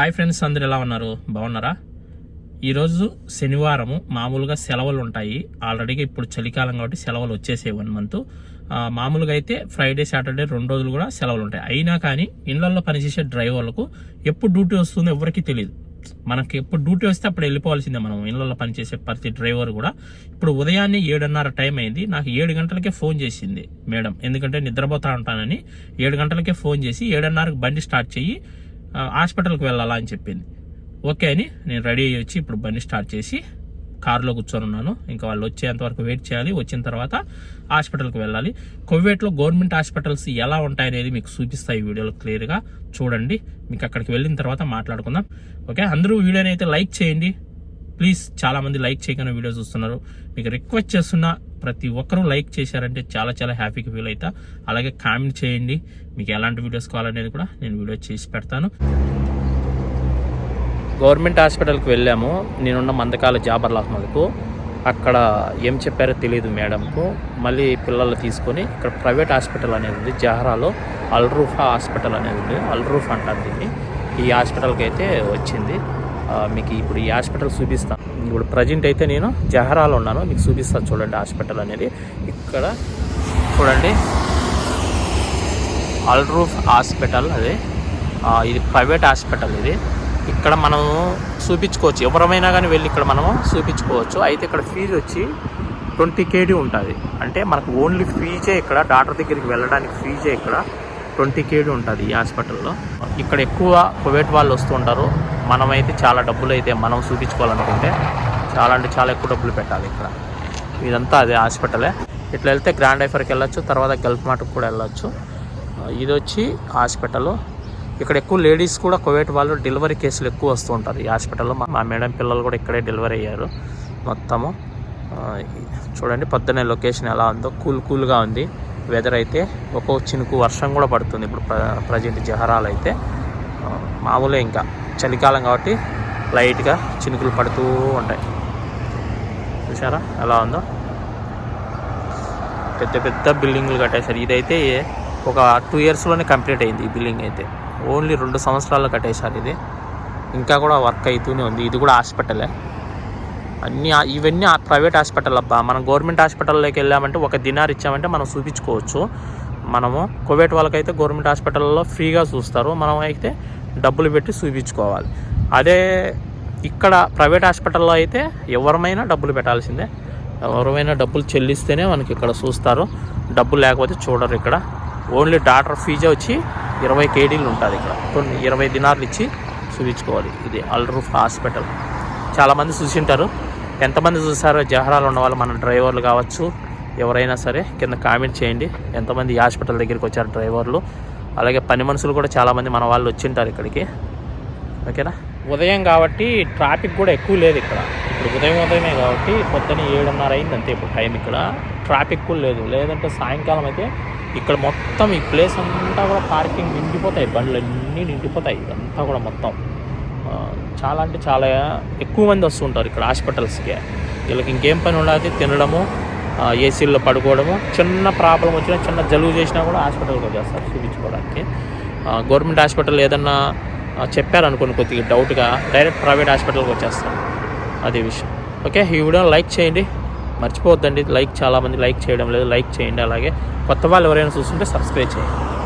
Hi friends అందరు ఎలా ఉన్నారు? బాగున్నారా? ఈరోజు శనివారము. మామూలుగా సెలవులు ఉంటాయి ఆల్రెడీగా ఇప్పుడు చలికాలం కాబట్టి సెలవులు వచ్చేసే వన్ మంత్. మామూలుగా అయితే ఫ్రైడే సాటర్డే రెండు రోజులు కూడా సెలవులు ఉంటాయి అయినా కానీ ఇళ్ళలో పనిచేసే డ్రైవర్లకు ఎప్పుడు డ్యూటీ వస్తుందో ఎవరికీ తెలియదు మనకి ఎప్పుడు డ్యూటీ వస్తే అప్పుడు వెళ్ళిపోవాల్సిందే మనం. ఇళ్ళలో పనిచేసే ప్రతి డ్రైవర్ కూడా. ఇప్పుడు ఉదయాన్నే ఏడున్నర టైం అయింది. నాకు ఏడు గంటలకే ఫోన్ చేసింది మేడం. ఎందుకంటే నిద్రపోతా ఉంటానని ఏడు గంటలకే ఫోన్ చేసి ఏడున్నరకు బండి స్టార్ట్ చెయ్యి. హాస్పిటల్కి వెళ్ళాలా అని చెప్పింది. ఓకే అని నేను రెడీ అయ్యి వచ్చి ఇప్పుడు బండి స్టార్ట్ చేసి కారులో కూర్చొని ఉన్నాను. ఇంకా వాళ్ళు వచ్చేంత వరకు వెయిట్ చేయాలి. వచ్చిన తర్వాత హాస్పిటల్కి వెళ్ళాలి. కువైట్లో గవర్నమెంట్ హాస్పిటల్స్ ఎలా ఉంటాయనేది మీకు చూపిస్తాయి ఈ వీడియోలో క్లియర్గా. చూడండి. మీకు అక్కడికి వెళ్ళిన తర్వాత మాట్లాడుకుందాం. ఓకే? అందరూ వీడియోని అయితే లైక్ చేయండి. ప్లీజ్ చాలామంది లైక్ చేయకుండా వీడియో చూస్తున్నారు. మీకు రిక్వెస్ట్ చేస్తున్నా ప్రతి ఒక్కరూ లైక్ చేశారంటే చాలా చాలా హ్యాపీగా ఫీల్ అవుతా. అలాగే కామెంట్ చేయండి. మీకు ఎలాంటి వీడియోస్ కావాలనేది కూడా నేను వీడియో చేసి పెడతాను. గవర్నమెంట్ హాస్పిటల్కి వెళ్ళాము. నేనున్న మందకాల జాబర్ అహ్మద్కు అక్కడ ఏం చెప్పారో తెలియదు మేడంకు. మళ్ళీ పిల్లలు తీసుకొని ఇక్కడ ప్రైవేట్ హాస్పిటల్ అనేది ఉంది. జహరాలో అల్రూఫా హాస్పిటల్ అనేది ఉంది. అల్రూఫ్ అంటారు దీన్ని. ఈ హాస్పిటల్కి అయితే వచ్చింది. మీకు ఇప్పుడు ఈ హాస్పిటల్ చూపిస్తాను ఇప్పుడు ప్రజెంట్ అయితే నేను జహరాలో ఉన్నాను. మీకు చూపిస్తాను చూడండి హాస్పిటల్ అనేది. ఇక్కడ చూడండి. అల్రూఫ్ హాస్పిటల్ అది. ఇది ప్రైవేట్ హాస్పిటల్ ఇది. ఇక్కడ మనము చూపించుకోవచ్చు. ఎవరమైనా కానీ వెళ్ళి ఇక్కడ మనము చూపించుకోవచ్చు. అయితే ఇక్కడ ఫీజు వచ్చి ట్వంటీ కేడీ ఉంటుంది. అంటే మనకు ఓన్లీ ఫీజే ఇక్కడ. డాక్టర్ దగ్గరికి వెళ్ళడానికి ఫీజే ఇక్కడ. ట్వంటీ కేడీ ఉంటుంది ఈ హాస్పిటల్లో. ఇక్కడ ఎక్కువ కువైట్ వాళ్ళు వస్తుంటారు మనమైతే చాలా డబ్బులు అయితే మనం చూపించుకోవాలనుకుంటే చాలా అంటే చాలా ఎక్కువ డబ్బులు పెట్టాలి ఇక్కడ. ఇదంతా అదే హాస్పిటలే. ఇట్లా వెళ్తే గ్రాండ్ ఐఫర్కి వెళ్ళొచ్చు తర్వాత గల్ఫ్ మార్ట్కి కూడా వెళ్ళొచ్చు. ఇది వచ్చి హాస్పిటల్. ఇక్కడ ఎక్కువ లేడీస్ కూడా కువైట్ వాళ్ళు డెలివరీ కేసులు ఎక్కువ వస్తూ ఉంటారు ఈ హాస్పిటల్లో. మా- మేడం పిల్లలు కూడా ఇక్కడే డెలివరీ అయ్యారు మొత్తము. చూడండి పొద్దున్నే లొకేషన్ ఎలా ఉందో. కూల్ కూల్గా ఉంది. వెదర్ అయితే ఒక్కో చినుకు వర్షం కూడా పడుతుంది ఇప్పుడు ప్ర ప్రజెంట్ జహరాలు అయితే మామూలే ఇంకా. చలికాలం కాబట్టి లైట్గా చినుకులు పడుతూ ఉంటాయి. చూసారా ఎలా ఉందో? పెద్ద పెద్ద బిల్డింగ్లు కట్టేశారు. ఇదైతే ఒక టూ ఇయర్స్లోనే కంప్లీట్ అయింది ఈ బిల్డింగ్ అయితే. ఓన్లీ రెండు సంవత్సరాల్లో కట్టేశారు ఇది. ఇంకా కూడా వర్క్ అవుతూనే ఉంది. ఇది కూడా హాస్పిటలే. అన్నీ ఇవన్నీ ప్రైవేట్ హాస్పిటల్ అబ్బా. మనం గవర్నమెంట్ హాస్పిటల్లోకి వెళ్ళామంటే ఒక దినార్ ఇచ్చామంటే మనం చూపించుకోవచ్చు. మనము కోవిడ్ వాళ్ళకైతే గవర్నమెంట్ హాస్పిటల్లో ఫ్రీగా చూస్తారు. మనం అయితే డబ్బులు పెట్టి చూపించుకోవాలి. అదే ఇక్కడ ప్రైవేట్ హాస్పిటల్లో అయితే ఎవరమైనా డబ్బులు పెట్టాల్సిందే. ఎవరైనా డబ్బులు చెల్లిస్తేనే మనకి ఇక్కడ చూస్తారు. డబ్బులు లేకపోతే చూడరు ఇక్కడ. ఓన్లీ డాక్టర్ ఫీజే వచ్చి ఇరవై కేడీలు ఉంటుంది ఇక్కడ. కొన్ని ఇరవై దినార్లు ఇచ్చి చూపించుకోవాలి. ఇది అల్రూఫ్ హాస్పిటల్. చాలామంది చూసింటారు. ఎంతమంది చూసారో జహరాలు ఉన్న వాళ్ళు మన డ్రైవర్లు కావచ్చు ఎవరైనా సరే కింద కామెంట్ చేయండి. ఎంతమంది హాస్పిటల్ దగ్గరికి వచ్చారు డ్రైవర్లు. అలాగే పని మనుషులు కూడా చాలామంది మన వాళ్ళు వచ్చింటారు ఇక్కడికి. ఓకేనా? ఉదయం కాబట్టి ట్రాఫిక్ కూడా ఎక్కువ లేదు ఇక్కడ. ఇప్పుడు ఉదయం ఉదయమే కాబట్టి పొద్దున్న ఏడున్నర అయింది అంతే ఇప్పుడు టైం ఇక్కడ. ట్రాఫిక్ కూడా లేదు. లేదంటే సాయంకాలం అయితే ఇక్కడ మొత్తం ఈ ప్లేస్ అంతా కూడా పార్కింగ్ నిండిపోతాయి. బండ్లు అన్నీ నిండిపోతాయి. ఇదంతా కూడా మొత్తం. చాలా అంటే చాలా ఎక్కువ మంది వస్తుంటారు ఇక్కడ హాస్పిటల్స్కి. వీళ్ళకి ఇంకేం పని ఉండదు. తినడము ఏసీల్లో పడుకోవడము చిన్న ప్రాబ్లం వచ్చినా చిన్న జలుబు చేసినా కూడా హాస్పిటల్కి వచ్చేస్తారు చూపించుకోవడానికి. గవర్నమెంట్ హాస్పిటల్ ఏదన్నా చెప్పారనుకోండి కొద్దిగా డౌట్గా డైరెక్ట్ ప్రైవేట్ హాస్పిటల్కి వచ్చేస్తాం. అదే విషయం. ఓకే ఈ వీడియో లైక్ చేయండి. మర్చిపోవద్దండి. లైక్ చాలామంది లైక్ చేయడం లేదు. లైక్ చేయండి అలాగే. కొత్త వాళ్ళు ఎవరైనా చూస్తుంటే సబ్స్క్రైబ్ చేయండి.